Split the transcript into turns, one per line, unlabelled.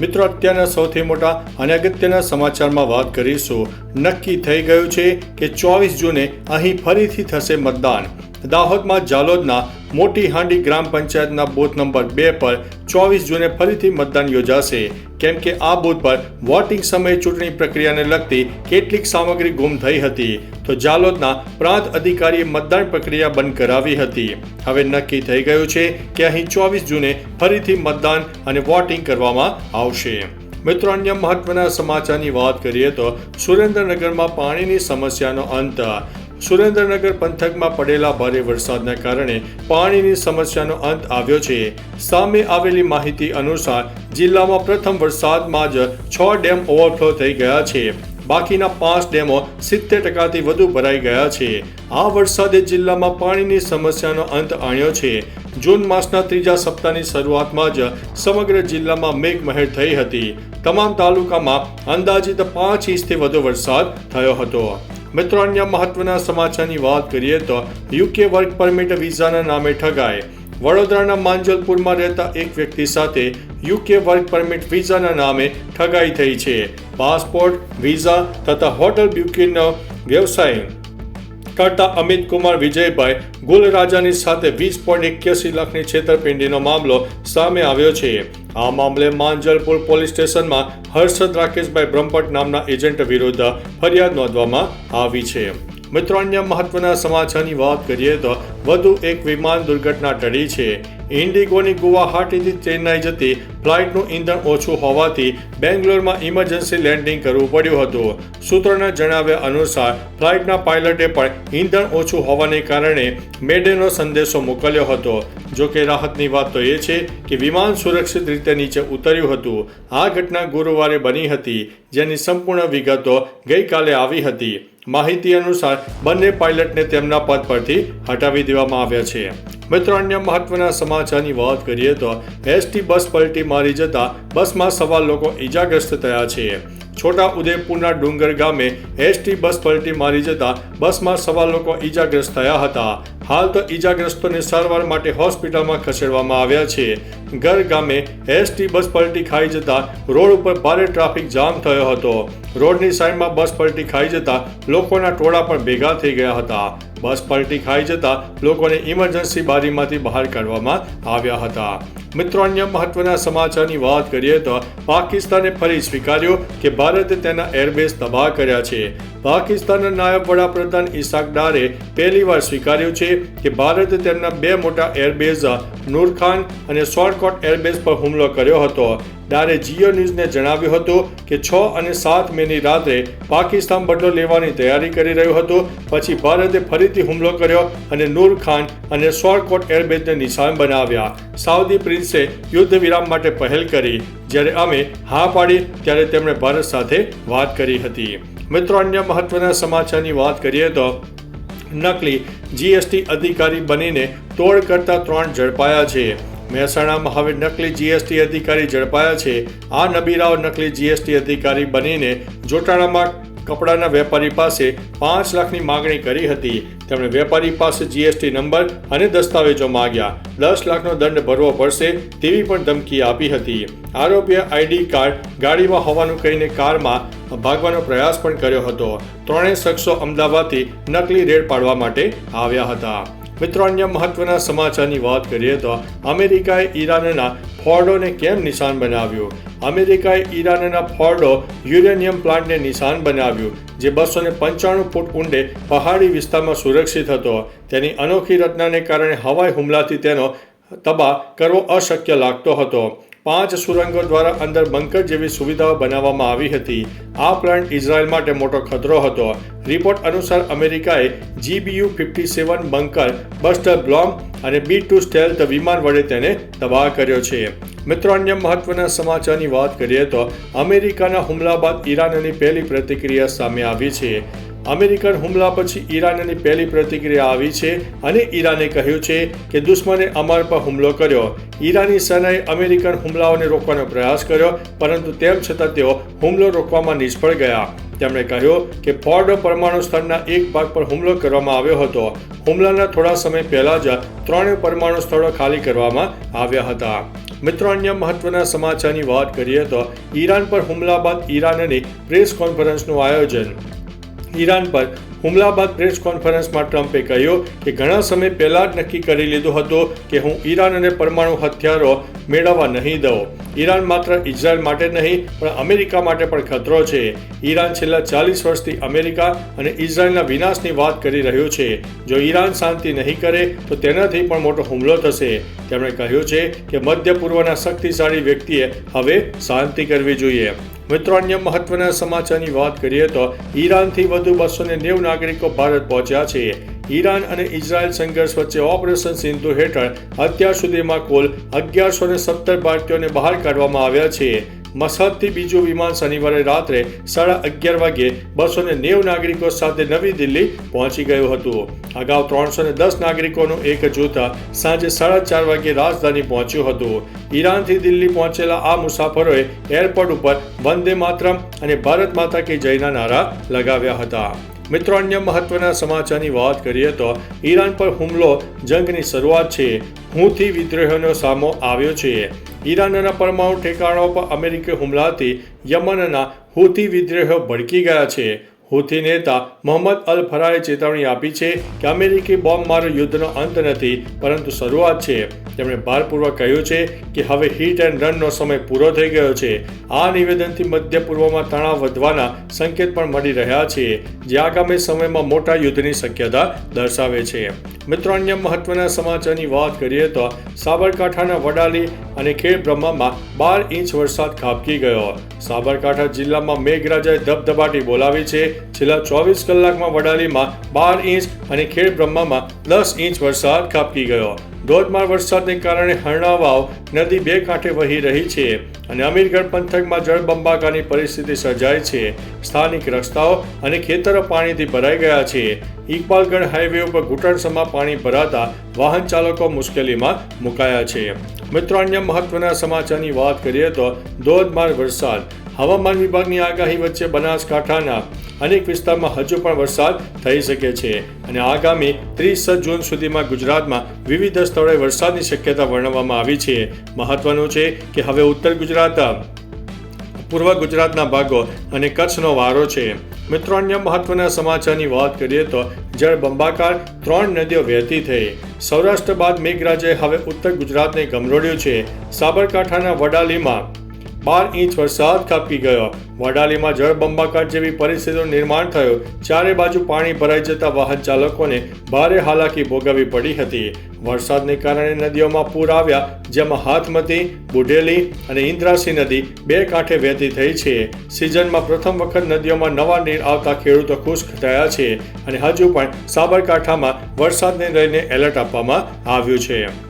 મિત્રો, અત્યારના સૌથી મોટા અને અગત્યના સમાચારમાં વાત કરીશું. નક્કી થઈ ગયું છે કે ચોવીસ જૂને અહીં ફરીથી થશે મતદાન. દાહોદમાં જાલોદના મોટી હાંડી ગ્રામ પંચાયતના બૂથ નંબર બે પર ચોવીસ જૂને ફરીથી મતદાન યોજાશે. કેમ કે આ બૂથ પર વોટિંગ સમયે ચૂંટણી પ્રક્રિયાને લગતી કેટલીક સામગ્રી ગુમ થઈ હતી. તો જાલોદના પ્રાંત અધિકારીએ મતદાન પ્રક્રિયા બંધ કરાવી હતી. હવે નક્કી થઈ ગયું છે કે અહીં ચોવીસ જૂને ફરીથી મતદાન અને વોટિંગ કરવામાં આવશે. મિત્રો, અન્ય મહત્વના સમાચારની વાત કરીએ તો સુરેન્દ્રનગરમાં પાણીની સમસ્યાનો અંત. સુરેન્દ્રનગર પંથકમાં પડેલા ભારે વરસાદના કારણે પાણીની સમસ્યાનો અંત આવ્યો છે. સામે આવેલી માહિતી અનુસાર, જિલ્લામાં પ્રથમ વરસાદમાં જ છ ડેમ ઓવરફ્લો થઈ ગયા છે. બાકીના પાંચ ડેમો સિત્તેર ટકાથી વધુ ભરાઈ ગયા છે. આ વરસાદે જિલ્લામાં પાણીની સમસ્યાનો અંત આણ્યો છે. જૂન માસના ત્રીજા સપ્તાહની શરૂઆતમાં જ સમગ્ર જિલ્લામાં મેઘમહેર થઈ હતી. તમામ તાલુકામાં અંદાજિત પાંચ ઇંચથી વધુ વરસાદ થયો હતો. મિત્રો, અન્ય મહત્વના સમાચારની વાત કરીએ તો યુકે વર્ક પરમિટ વિઝાના નામે ઠગાય. વડોદરાના માંજલપુરમાં રહેતા એક વ્યક્તિ સાથે યુકે વર્ક પરમિટ વિઝાના નામે ઠગાઈ થઈ છે. પાસપોર્ટ, વિઝા તથા હોટલ બુકિંગનો વ્યવસાય કરતા અમિત કુમાર વિજયભાઈ ગુલરાજાની સાથે વીસ પોઈન્ટ એક્યાસી લાખની છેતરપિંડીનો મામલો સામે આવ્યો છે. આ મામલે માંજલપુર પોલીસ સ્ટેશનમાં હર્ષદ રાકેશભાઈ બ્રહ્મભટ્ટ નામના એજન્ટ વિરુદ્ધ ફરિયાદ નોંધવામાં આવી છે. મિત્રો, અન્ય મહત્વના સમાચારની વાત કરીએ તો વધુ એક વિમાન દુર્ઘટના ટળી છે. ઇન્ડિગોની ગુવાહાટીથી ચેન્નાઈ જતી ફ્લાઇટનું ઇંધણ ઓછું હોવાથી બેંગ્લોરમાં ઇમરજન્સી લેન્ડિંગ કરવું પડ્યું હતું. સૂત્રોના જણાવ્યા અનુસાર, ફ્લાઇટના પાયલટે પણ ઇંધણ ઓછું હોવાને કારણે મેડેનો સંદેશો મોકલ્યો હતો. જો કે રાહતની વાત તો એ છે કે વિમાન સુરક્ષિત રીતે નીચે ઉતર્યું હતું. આ ઘટના ગુરુવારે બની હતી, જેની સંપૂર્ણ વિગતો ગઈકાલે આવી હતી. માહિતી અનુસાર, બંને પાયલટને તેમના પદ પરથી હટાવી દેવામાં આવ્યા છે. મિત્રો, અન્ય મહત્વના સમાચારની વાત કરીએ તો, એસટી બસ પલટી મારી જતા બસમાં સવાર લોકો ઈજાગ્રસ્ત થયા છે. છોટા ઉદેપુરના ડુંગર ગામે એસટી બસ પલટી મારી જતા બસમાં સવા લોકો ઈજાગ્રસ્ત થયા હતા. હાલ તો ઈજાગ્રસ્તોને સારવાર માટે હોસ્પિટલમાં ખસેડવામાં આવ્યા છે. ગર ગામે એસટી બસ પલટી ખાઈ જતા રોડ ઉપર ભારે ટ્રાફિક જામ થયો હતો. રોડની સાઈડમાં બસ પલટી ખાઈ જતા લોકોના ટોળા પણ ભેગા થઈ ગયા હતા. બસ પલટી ખાઈ જતા લોકોને ઇમરજન્સી બારીમાંથી બહાર કાઢવામાં આવ્યા હતા. મિત્રો, અન્ય મહત્વના સમાચારની વાત કરીએ તો પાકિસ્તાને ફરી સ્વીકાર્યો કે ભારતે તેના એરબેઝ તબાહ કર્યા છે. પાકિસ્તાનના નાયબ વડાપ્રધાન ઇસાક ડારે પહેલીવાર સ્વીકાર્યું છે કે ભારતે તેમના બે મોટા એરબેઝ નૂરખાન અને સોરકોટ એરબેઝ પર હુમલો કર્યો હતો. ડારે જીઓ ન્યૂઝને જણાવ્યું હતું કે છ અને સાત મેની રાત્રે પાકિસ્તાન બદલો લેવાની તૈયારી કરી રહ્યું હતું. પછી ભારતે ફરીથી હુમલો કર્યો અને નૂર ખાન અને સોરકોટ એરબેઝને નિશાન બનાવ્યા. સાઉદી પ્રિન્સે યુદ્ધ વિરામ માટે પહેલ કરી, જ્યારે અમે હા પાડી, ત્યારે તેમણે ભારત સાથે વાત કરી હતી. મિત્રો, અન્ય મહત્વના સમાચારની વાત કરીએ તો નકલી જીએસટી અધિકારી બનીને તોડ કરતા ત્રણ ઝડપાયા છે. મહેસાણામાં હવે નકલી જીએસટી અધિકારી ઝડપાયા છે. આ નબીરાઓ નકલી જીએસટી અધિકારી બનીને જોટાણામાં કપડાના વેપારી પાસે પાંચ લાખની માગણી કરી હતી. તેમણે વેપારી પાસે જીએસટી નંબર અને દસ્તાવેજો માગ્યા. દસ લાખનો દંડ ભરવો પડશે તેવી પણ ધમકી આપી હતી. આરોપીએ આઈડી કાર્ડ ગાડીમાં હોવાનું કહીને કારમાં ભાગવાનો પ્રયાસ પણ કર્યો હતો. ત્રણેય શખ્સો અમદાવાદથી નકલી રેડ પાડવા માટે આવ્યા હતા. મિત્રો, અન્ય મહત્વના સમાચારની વાત કરીએ તો અમેરિકાએ ઈરાનના ફોર્ડોને કેમ નિશાન બનાવ્યું? અમેરિકાએ ઈરાનના ફોર્ડો યુરેનિયમ પ્લાન્ટને નિશાન બનાવ્યું, જે બસો ને પંચાણું ફૂટ ઊંડે પહાડી વિસ્તારમાં સુરક્ષિત હતો. તેની અનોખી રચનાને કારણે હવાઈ હુમલાથી તેનો તબાહ કરવો અશક્ય લાગતો હતો. પાંચ સુરંગો દ્વારા અંદર બંકર જેવી સુવિધાઓ બનાવવામાં આવી હતી. આ પ્લાન્ટ ઇઝરાયલ માટે મોટો ખતરો હતો. રિપોર્ટ અનુસાર અમેરિકાએ GBU fifty seven bunker, buster બ્લોમ અને બી ટુ સ્ટેલ્થ વિમાન વડે તેને તબાહ કર્યો છે. મિત્રો, અન્ય મહત્વના સમાચારની વાત કરીએ તો અમેરિકાના હુમલા બાદ ઈરાનની પહેલી પ્રતિક્રિયા સામે આવી છે. અમેરિકન હુમલા પછી ઈરાનની પહેલી પ્રતિક્રિયા આવી છે અને ઈરાને કહ્યું છે કે દુશ્મને અમાર પર હુમલો કર્યો. ઈરાની સેનાએ અમેરિકન હુમલાઓને રોકવાનો પ્રયાસ કર્યો, પરંતુ તેમ છતાં તેઓ હુમલો રોકવામાં નિષ્ફળ ગયા. તેમણે કહ્યું કે ફોર્ડ પરમાણુ સ્થળના એક ભાગ પર હુમલો કરવામાં આવ્યો હતો. હુમલાના થોડા સમય પહેલા જ ત્રણેય પરમાણુ સ્થળો ખાલી કરવામાં આવ્યા હતા. મિત્રો, અન્ય મહત્વના સમાચારની વાત કરીએ તો ઈરાન પર હુમલા બાદ ઈરાનની પ્રેસ કોન્ફરન્સનું આયોજન ઈરાન પર હુમલા બાદ પ્રેસ કોન્ફરન્સમાં ટ્રમ્પે કહ્યું કે ઘણા સમય પહેલા જ નક્કી કરી લીધું હતું કે હું ઈરાન અને પરમાણુ હથિયારો મેળવવા નહીં દઉં. ઈરાન માત્ર ઇઝરાયલ માટે નહીં, પણ અમેરિકા માટે પણ ખતરો છે. ઈરાન છેલ્લા ચાલીસ વર્ષથી અમેરિકા અને ઇઝરાયલના વિનાશની વાત કરી રહ્યું છે. જો ઈરાન શાંતિ નહીં કરે, તો તેનાથી પણ મોટો હુમલો થશે. તેમણે કહ્યું છે કે મધ્ય પૂર્વના શક્તિશાળી વ્યક્તિએ હવે શાંતિ કરવી જોઈએ. મિત્રો, અન્ય મહત્વના સમાચારની વાત કરીએ તો ઈરાનથી વધુ બસો ને નેવું નાગરિકો ભારત પહોંચ્યા છે. ઈરાન અને ઇઝરાયલ સંઘર્ષ વચ્ચે ઓપરેશન સિંધુ હેઠળ અત્યાર સુધીમાં કુલ અગિયારસો ને સત્તર ભારતીયોને બહાર કાઢવામાં આવ્યા છે. મસહદથી બીજું વિમાન શનિવારે રાત્રે સાડા અગિયાર વાગ્યે બસો ને નેવ નાગરિકો સાથે નવી દિલ્હી પહોંચી ગયું હતું. અગાઉ ત્રણસો ને દસ નાગરિકોનું એક જૂથ સાંજે સાડા ચાર વાગ્યે રાજધાની પહોંચ્યું હતું. ઈરાનથી દિલ્હી પહોંચેલા આ મુસાફરોએ એરપોર્ટ ઉપર વંદે માતરમ અને ભારત માતા કી જયના નારા લગાવ્યા હતા. મિત્રો, અન્ય મહત્વના સમાચારની વાત કરીએ તો ઈરાન પર હુમલો જંગની શરૂઆત છે. હુંથી વિદ્રોહીઓનો સામો આવ્યો છે. ઈરાનના પરમાણુ ઠેકાણો પર અમેરિકી હુમલાથી યમનના હુથી વિદ્રોહીઓ ભડકી ગયા છે. હુથી નેતા મોહમ્મદ અલ ફરાએ ચેતવણી આપી છે કે અમેરિકી બોમ્બ મારો યુદ્ધનો અંત નથી, પરંતુ શરૂઆત છે. તેમણે ભારપૂર્વક કહ્યું છે કે હવે હિટ એન્ડ રનનો સમય પૂરો થઈ ગયો છે. આ નિવેદનથી મધ્ય પૂર્વમાં તણાવ વધવાના સંકેત પણ મળી રહ્યા છે, જે આગામી સમયમાં મોટા યુદ્ધની શક્યતા દર્શાવે છે. મિત્રો, અન્ય મહત્વના સમાચારની વાત કરીએ તો સાબરકાંઠાના વડાલી અને ખેડ બ્રહ્મામાં બાર ઇંચ વરસાદ ખાબકી ગયો. સાબરકાંઠા જિલ્લામાં મેઘરાજાએ ધબધબાટી બોલાવી છે. છેલ્લા ચોવીસ કલાકમાં વડાલીમાં બાર ઇંચ અને ખેડ બ્રહ્મામાં દસ ઇંચ વરસાદ ખાબકી ગયો. ધોધમાર વરસાદને કારણે હરણાવાવ નદી બે કાંઠે વહી રહી છે અને અમીરગઢ પંથકમાં જળબંબાકારની પરિસ્થિતિ સર્જાઈ છે. સ્થાનિક રસ્તાઓ અને ખેતરો પાણીથી ભરાઈ ગયા છે. ઇકબાલગઢ હાઈવે ઉપર ઘૂંટણસમાં પાણી ભરાતા વાહન ચાલકો મુશ્કેલીમાં મુકાયા છે. મિત્રો, અન્ય મહત્વના સમાચારની વાત કરીએ તો ધોધમાર વરસાદ હવામાન વિભાગની આગાહી વચ્ચે બનાસકાંઠાના અનેક વિસ્તારમાં હજુ પણ વરસાદ થઈ શકે છે અને આગામી ત્રીસ જૂન સુધીમાં ગુજરાતમાં વિવિધ સ્થળોએ વરસાદની શક્યતા વર્ણવવામાં આવી છે. મહત્વનું છે કે હવે ઉત્તર ગુજરાત, પૂર્વ ગુજરાતના ભાગો અને કચ્છનો વારો છે. મિત્રો, અન્ય મહત્વના સમાચારની વાત કરીએ તો જળબંબાકાર ત્રણ નદીઓ વહેતી થઈ. સૌરાષ્ટ્ર બાદ મેઘરાજે હવે ઉત્તર ગુજરાતને ગમરોડ્યું છે. સાબરકાંઠાના વડાલીમાં બાર ઇંચ વરસાદ ખાબકી ગયો. વડાલીમાં જળબંબાકાર જેવી પરિસ્થિતિનું નિર્માણ થયું. ચારે બાજુ પાણી ભરાઈ જતા વાહન ચાલકોને ભારે હાલાકી ભોગવવી પડી હતી. વરસાદને કારણે નદીઓમાં પૂર આવ્યા, જેમાં હાથમતી, બુઢેલી અને ઇન્દ્રાસી નદી બે કાંઠે વહેતી થઈ છે. સિઝનમાં પ્રથમ વખત નદીઓમાં નવા નીર આવતા ખેડૂતો ખુશ થયા છે અને હજુ પણ સાબરકાંઠામાં વરસાદને લઈને એલર્ટ આપવામાં આવ્યું છે.